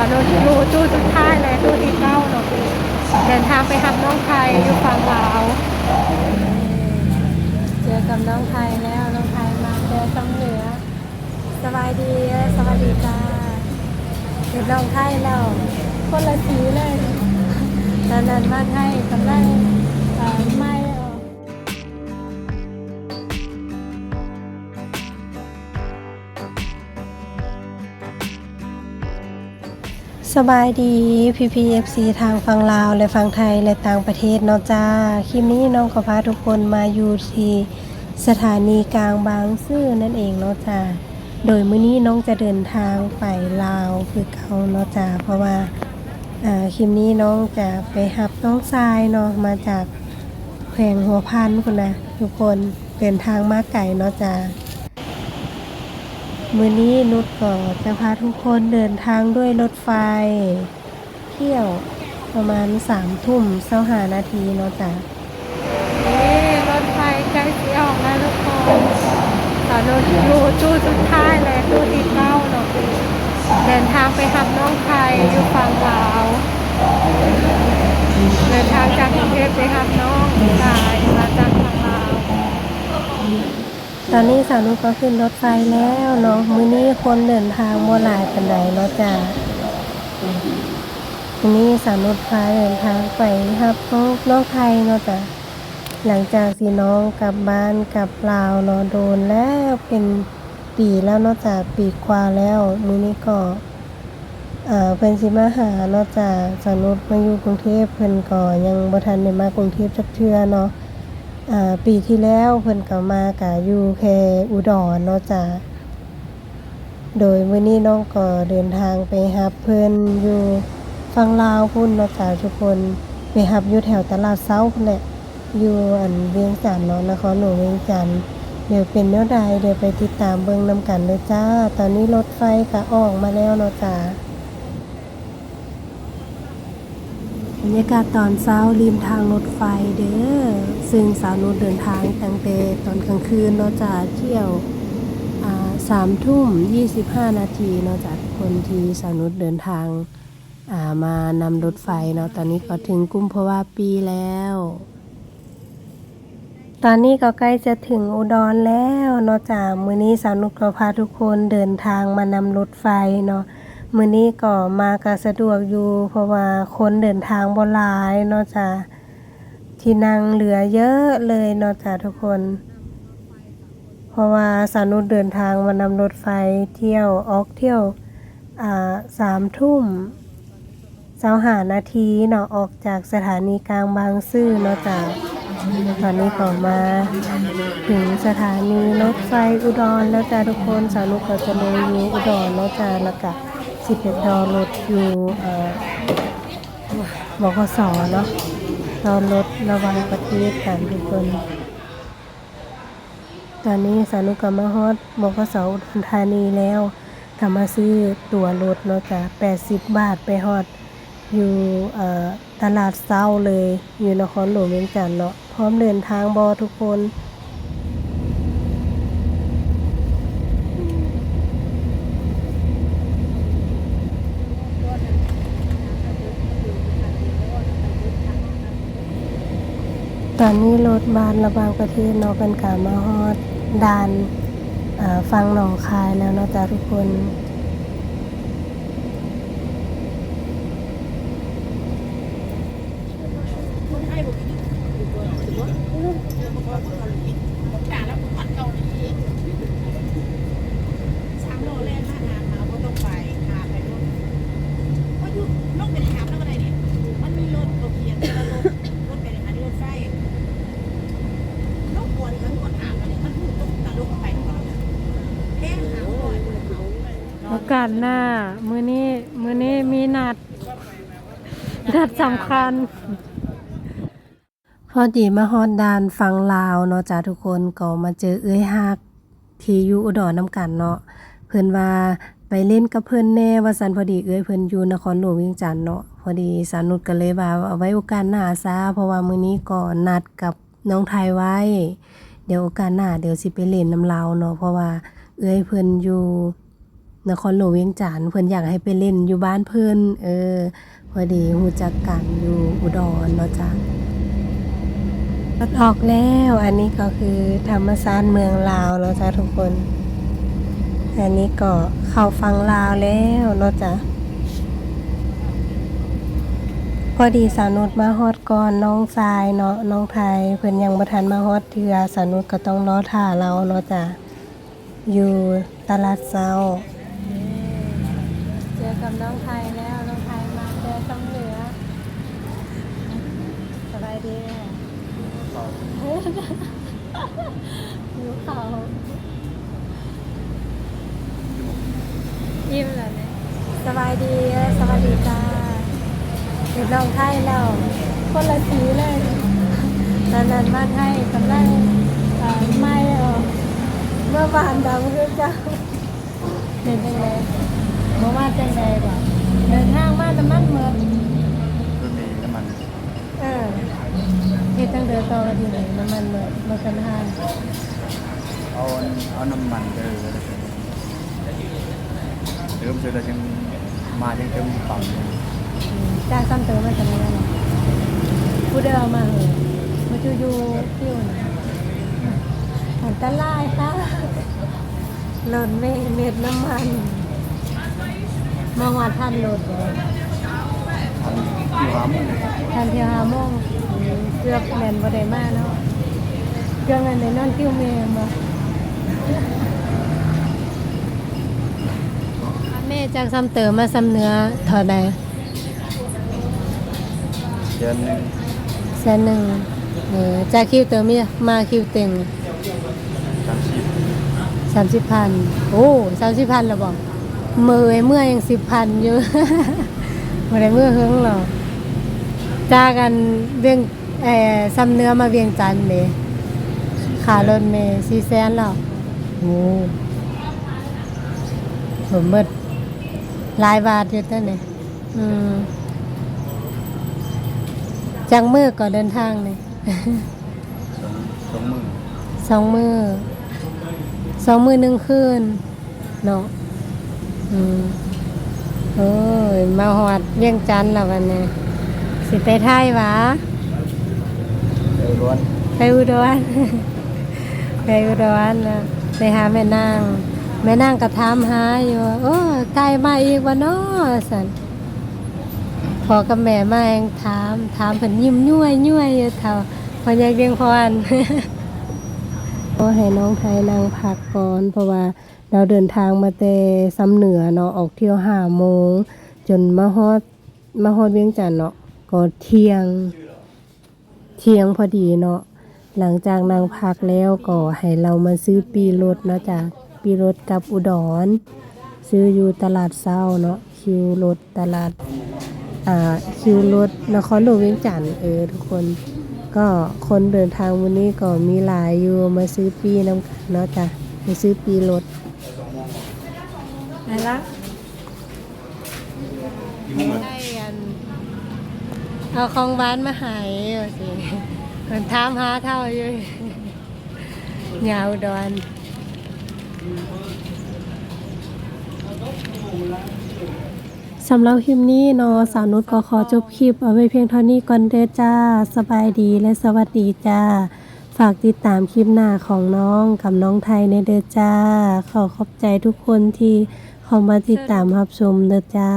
อนนอยู่ตู้สุดท้ายเลยตู้ที่เก้าเนาะเดินทางไปทำน้องไทยอยู่ฝั่งลาวเจอกับน้องไทยแล้วน้องไทยมาเจอสองเหนือสบายดีสวัสดีจ้าเห็นน้องไทยแล้วคนละสีเลยตอนนั้นมาไทยกำลังไม่ สบายดี PPFC ทางฝั่งลาวและฝั่งไทยและต่างประเทศเนาะจ้าคลิปนี้น้องขอพาทุกคนมาอยู่ที่สถานีกลางบางซื่อนั่นเองเนาะจ้าโดยมื้อนี้น้องจะเดินทางไปลาวคือเก่าเนาะจ้าเพราะว่าอ่าคลิปนี้น้องจะไปหับน้องทรายเนาะมาจากแขวงหัวพันคุณนะทุกคนเดินทางมาไก่เนาะจ้า มือนี้นุชก็จะพาทุกคนเดินทางด้วยรถไฟ เที่ยวประมาณสามทุ่มเศร้าหานาทีเนาะจ้ะนี่รถไฟใกล้สิออกแล้วทุกคนตอนนอยู่ตู้สุดท้ายเลยตู้ที่เก้าเนาะเดินทางไปทำน้องไทยอยู่ฝั่งลาวเดินทางจากกรุงเทพไปทำน้องชายมาจากฝั่งลาว ตอนนี้สาวนุก็ขึ้นรถไฟแล้วเนาะมื้อนี้คนเดินทางบ่หลายปานใดเนาะจ้ะมื้อนี้สาวนุพาเดินทางไปครับน้องน้องไทยเนาะจ้ะหลังจากที่น้องกลับบ้านกลับลาวเนาะโดนแล้วเป็นปีแล้วเนาะจ้ะปีกว่าแล้วมื้อนี้ก็เอ่อเพิ่นสิมาหาเนาะจ้ะสาวนุมาอยู่กรุงเทพเพิ่นก็ยังบ่ทันได้มากรุงเทพจักเทื่อเนาะ ปีที่แล้วเพิ่นก็มากะอยู่แค่อุดรเนาะจ้ะโดยมื้อนี้น้องก็เดินทางไปรับเพิ่นอยู่ฝั่งลาวพุ่นเนาะจ้ะทุกคนไปรับอยู่แถวตลาดเซาพุ่นแหละอยู่อันเวียงจันทน์เนาะนครหลวงเวียงจันทน์เดี๋ยวเป็นแนวใดเดี๋ยวไปติดตามเบิ่งนำกันเลยจ้า ตอนนี้รถไฟก็ออกมาแล้วเนาะจ้ะ บ รรยากาศตอนเช้าริมทางรถไฟเด้อ ซึ่งสาวนุชเดินทางตั้งแต่ตอนกลางคืนเนาะจากเที่ยวสามทุ่มยี่สิบห้านาทีเนาะจากคนที่สาวนุชเดินทางามานำรถไฟเนาะตอนนี้ก็ถึงกุมภาวะปีแล้ว ตอนนี้ก็ใกล้จะถึงอุดรแล้วเนาะจากมื้อนี้สาวนุชก็พาทุกคนเดินทางมานำรถไฟเนาะ มื้อนี้ก็มาก็สะดวกอยู่ เพราะว่าคนเดินทางบ่หลายเนาะจ้ะที่นั่งเหลือเยอะเลยเนาะจ้ะทุกคน เพราะว่าสานุษเดินทางมานำรถไฟเที่ยวออกเที่ยวอ่าสามทุ่มเสาหานาทีเนาะออกจากสถานีกลางบางซื่อเนาะจ้ะตอนนี้ก็มาถึงสถานีรถไฟอุดรแล้วจ้ะทุกคนสานุก็จะเลยอยู่อุดรเนาะจ้ะแล้วก็ สิบเอ็ดดอรถอยู่บกสเนาะตอนรถระวังประเทศกันทุกคน ตอนนี้สานุกรรมฮอดบกสอุดรธานีแล้วกลับมาซื้อตั๋วรถเนาะจ้ะ80บาทไปฮอดอยู่ตลาดเศร้าเลย อยู่นครหลวงเวียงจันทน์เนาะพร้อมเดินทางบอทุกคน ตอนนี้รถบานระบางประเทศเนาะเป็นกามาฮอดดานฟังหนองคายแล้วเนาะจ้ะทุกคน สามโลแรกมาหามาว่าต้องไปหาไปรถก็อยู่ลงไปถามแล้วอะไรนี่มันมีรถเขาเขียนแล้วรถรถไปหาที่รถไฟลงหัวนี่มันหัวถามแล้วนี่มันถูกต้องตะลุกไปแค่หาหัว โอกาสหน้า มือนี้มือนี้มีนัด นัดสำคัญ พอดีมาฮอดดานฟังลาวเนาะจ้าทุกคนก็มาเจอเอ้ยฮักที่อยู่อุดรน้ำกันเนาะเพิ่นว่าไปเล่นกับเพิ่นแน่ว่าสันพอดีเอ้ยเพิ่นอยู่นครหลวงวียงจันเนาะพอดีสานุชก็เลยว่าเอาไว้โอกาสหน้าซะเพราะว่ามื้อนี้ก็นัดกับน้องไทยไว้ เดี๋ยวโอกาสหน้าเดี๋ยวสิไปเล่นน้ำลาวเนาะเพราะว่าเอ้ยเพิ่นอยู่ นครหลวงเวียงจันทน์เพิ่นอยากให้ไปเล่นอยู่บ้านเพิ่นเออพอดีฮู้จักกันอยู่อุดรเนาะจ้ะรถออกแล้วอันนี้ก็คือธรรมศาสตร์เมืองลาวเนาะจ้ะทุกคน อันนี้ก็เข้าฟังลาวแล้วเนาะจ้ะพอดีสานุชมาฮอดก่อนน้องทรายเนาะน้องไทยเพิ่นยังบ่ทันมาฮอดเทื่อสานุชก็ต้องรอท่าเราเนาะจ้ะอยู่ตลาดเซา กับน้องไทยแล้ว น้องไทยมาเจอสำเหนือสบายดีอยู่เขายิ้มแล้วเนี่ยสบายดีสวัสดีจ้าเห็นน้องไทยแล้วคนละสีเลยนนั้นบ้าไทยกำลังไม่ออเมื่อวานดำคือเจ้าเป็นยั งไงเมื่าจังไงบ่เดินทางมาน้ำมันเมื่อรถเมล์น้ำมันเออเฮ็ดตั้งเดินต่อกันที่ไหนน้ำมันเมือมากันทานเอาเอาน้ำมันเออเติมเสร็จแล้วจึงมาจึงเติมปั๊มจ้างซ้ำเติมมาจากไหนล่ะผู้เดิมาเหรอมาจูยู่ที่อยู่นะอันตรายค่ะหล่นเม็ดน้ำมัน มาหอดท่านโหลดเลยทันอยู่หาหมุงท่านเที่ยวหาโมงอืมเกือบแมนบ่ได้มาเนาะเกือบแมนในนอนคิวเมย์มาแม่จากซ้ำเติมมาซ้ำเนื้อเท่าใดเดือนหนึ่งแสนหนึ่งเออจากคิวเติมมีมาคิวเต็งสามสิบสามสิบพันโอ้สามสิบพันแล้วบอก เมื่อยเมื่อยยังสิบพันอยู่บ่ได้เมื่อเฮิงหรอกจ้ากันเวียงเอ่อซ้ำเนื้อมาเวียงจันทน์เด้ขารถเมย์สี่แสนแล้วโอ้ผมเบิดหลายบาทอยู่ตั้งนี่อืมจังมือก่อนเดินทางเลยสองสองหมื่นสองมือสองมือหนึ่งคืนเนาะ อืมโอ้ย มาหอดเวียงจันทน์แล้ววันนี้สิไปไทยวะเออล้วนไปอุดรไปอุดรนะไปหาแม่นาง แม่นางก็ถามหาอยู่ว่าโอ้ไกลมาอีกวะเนาะสันพอกับแม่มาเองถามถามเพิ่นยิ้มยั่วยั่วอยู่เท่าพออยากเรียงพร ก็ให้น้องไทยนั่งพักก่อน เพราะว่าเราเดินทางมาแต่ซ้ำเหนือเนาะออกเที่ยวห้าโมง จนมาฮอดมาฮอดเวียงจันทน์เนาะก็เที่ยง เที่ยงพอดีเนาะหลังจากนั่งพักแล้วก็ให้เรามาซื้อปีรถเนาะจ้ะปีรถกับอุดร ซื้ออยู่ตลาดเศร้าเนาะคิวรถตลาดอ่าคิวรถนครหลวงเวียงจันทน์เออทุกคน ก็คนเดินทางวันนี้ก็มีหลายอยู่มาซื้อปีน้ำกันเนาะจ้ะมาซื้อปีรถอะไรละได้กันเอาของบ้านมาใหายว่าสิมันถามหาเท่าอยู่ยาวดอน สำหรับคลิปนี้เนาะสาวนุชก็ขอจบคลิปเอาไว้เพียงเท่านี้ก่อนเด้อจ้า สบายดีและสวัสดีจ้า ฝากติดตามคลิปหน้าของน้องกับน้องไทยในเด้อจ้า ขอขอบใจทุกคนที่เข้ามาติดตามรับชมเด้อจ้า